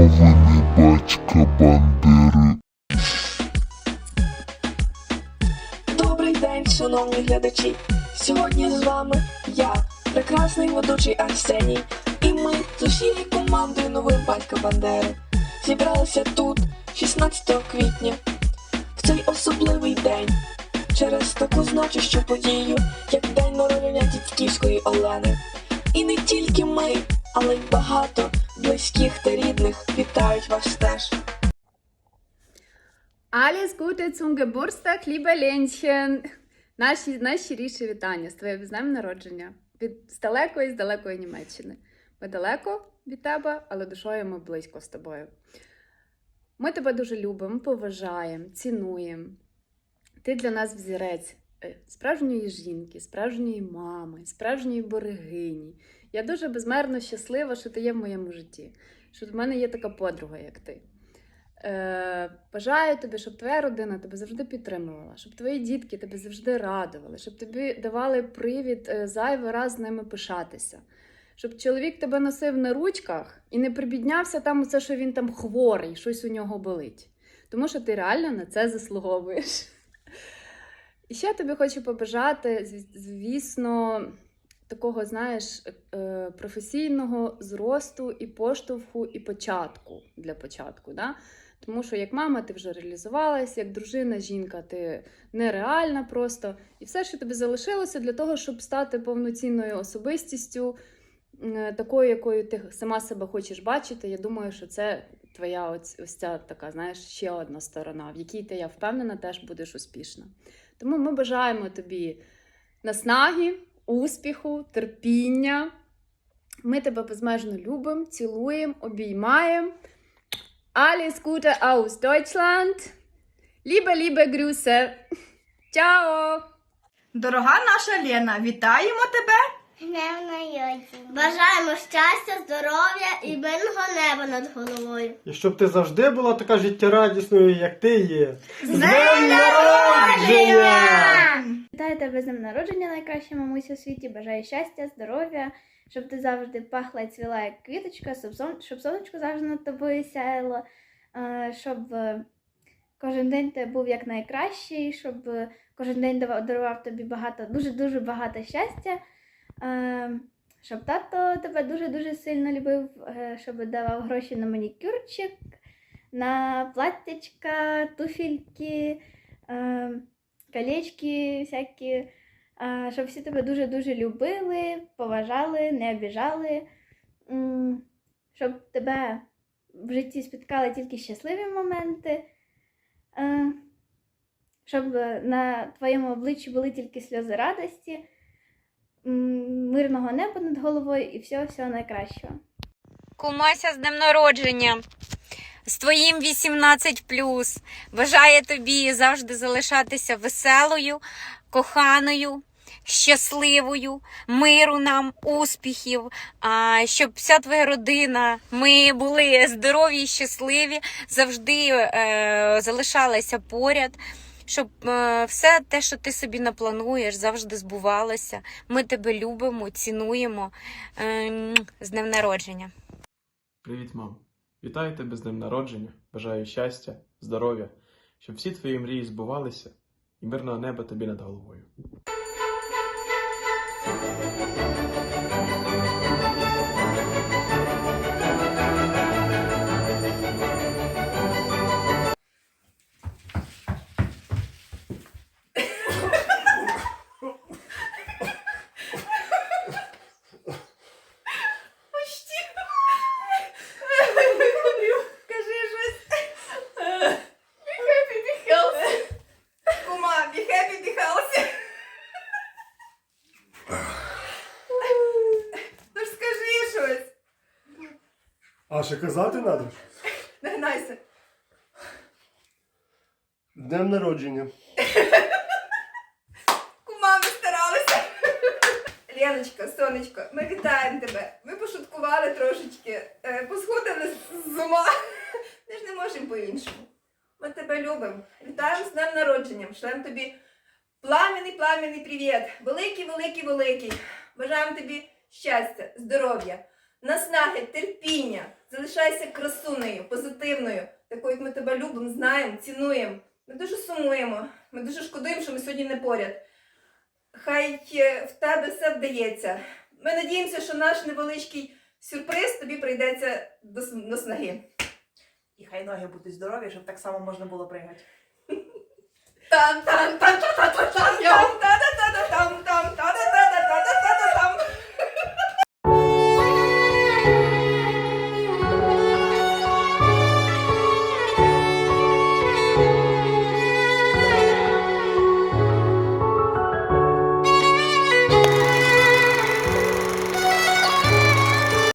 Дочка Бандери. Добрий день, шановні глядачі. Сьогодні з вами я, прекрасний ведучий Арсеній, і ми з усією командою новин батька Бандери зібралися тут 16 квітня, в цей особливий день, через таку значущу подію, як день народження Тітківської Олени. І не тільки ми, але й багато близьких та рідних вітають вас теж. Alles Gute zum Geburtstag, liebe Ленchen! Наші найщиріші вітання з твоїм днем народження від з далекої, з далекої Німеччини. Ми далеко від тебе, але душою ми близько з тобою. Ми тебе дуже любимо, поважаємо, цінуємо. Ти для нас взірець е, справжньої жінки, справжньої мами, справжньої берегині. Я дуже безмерно щаслива, що ти є в моєму житті, що в мене є така подруга, як ти. Е, бажаю тобі, щоб твоя родина тебе завжди підтримувала, щоб твої дітки тебе завжди радували, щоб тобі давали привід е, зайвий раз з ними пишатися. Щоб чоловік тебе носив на ручках і не прибіднявся там усе, що він там хворий, щось у нього болить. Тому що ти реально на це заслуговуєш. І ще тобі хочу побажати, звісно, такого, знаєш, е, професійного зросту і поштовху, і початку для початку. Да? Тому що як мама ти вже реалізувалась, як дружина, жінка, ти нереальна просто. І все, що тобі залишилося для того, щоб стати повноцінною особистістю, е, такою, якою ти сама себе хочеш бачити. Я думаю, що це твоя ось, ось ця така, знаєш, ще одна сторона, в якій ти, я впевнена, теж будеш успішна. Тому ми бажаємо тобі наснаги, успіху, терпіння. Ми тебе безмежно любимо, цілуємо, обіймаємо. Alles Gute aus Deutschland. Liebe, liebe Grüße. Ciao! Дорога наша Лена, вітаємо тебе! Бажаємо щастя, здоров'я і мирного неба над головою. І щоб ти завжди була така життєрадісною, як ти є. З днем народження! Вітаю тебе з днем народження, найкраща мамуся у світі. Бажаю щастя, здоров'я, щоб ти завжди пахла і цвіла як квіточка, щоб, сонечко завжди над тобою сяяло, е, щоб е, кожен день ти був як найкращий, щоб е, кожен день дарував тобі багато, дуже-дуже багато щастя. Щоб тато тебе дуже-дуже сильно любив, щоб давав гроші на манікюрчик, на платтячка, туфельки. Колечки всякі, щоб всі тебе дуже-дуже любили, поважали, не обіжали, щоб тебе в житті спіткали тільки щасливі моменти, щоб на твоєму обличчі були тільки сльози радості, мирного неба над головою і всього-всього найкращого. Кумася з днем народження. З твоїм 18 Бажає тобі завжди залишатися веселою, коханою, щасливою, миру нам, успіхів, а, щоб вся твоя родина, ми були здорові і щасливі, завжди е, залишалася поряд. Щоб е, все те, що ти собі наплануєш, завжди збувалося. Ми тебе любимо, цінуємо. Е, з днем народження. Привіт, мам. Вітаю тебе з днем народження. Бажаю щастя, здоров'я, щоб всі твої мрії збувалися і мирного неба тобі над головою. А ще казати треба? Нагнайся. Днем народження. Кума, ми старалися. Леночка, сонечко, ми вітаємо тебе. Ми пошуткували трошечки, е, посходили з- з ума. Ми ж не можемо по-іншому. Ми тебе любимо. Вітаємо з днем народженням. Шлем тобі пламенний, пламенний привіт. Великий, великий, великий. Бажаємо тобі щастя, здоров'я, наснаги, терпіння залишайся красуною, позитивною, такою, як ми тебе любимо, знаємо, цінуємо. Ми дуже сумуємо, ми дуже шкодуємо, що ми сьогодні не поряд. Хай е, в тебе все вдається. Ми надіємося, що наш невеличкий сюрприз тобі прийдеться до, до снаги. І хай ноги будуть здорові, щоб так само можна було приймати. Там, там, там, там.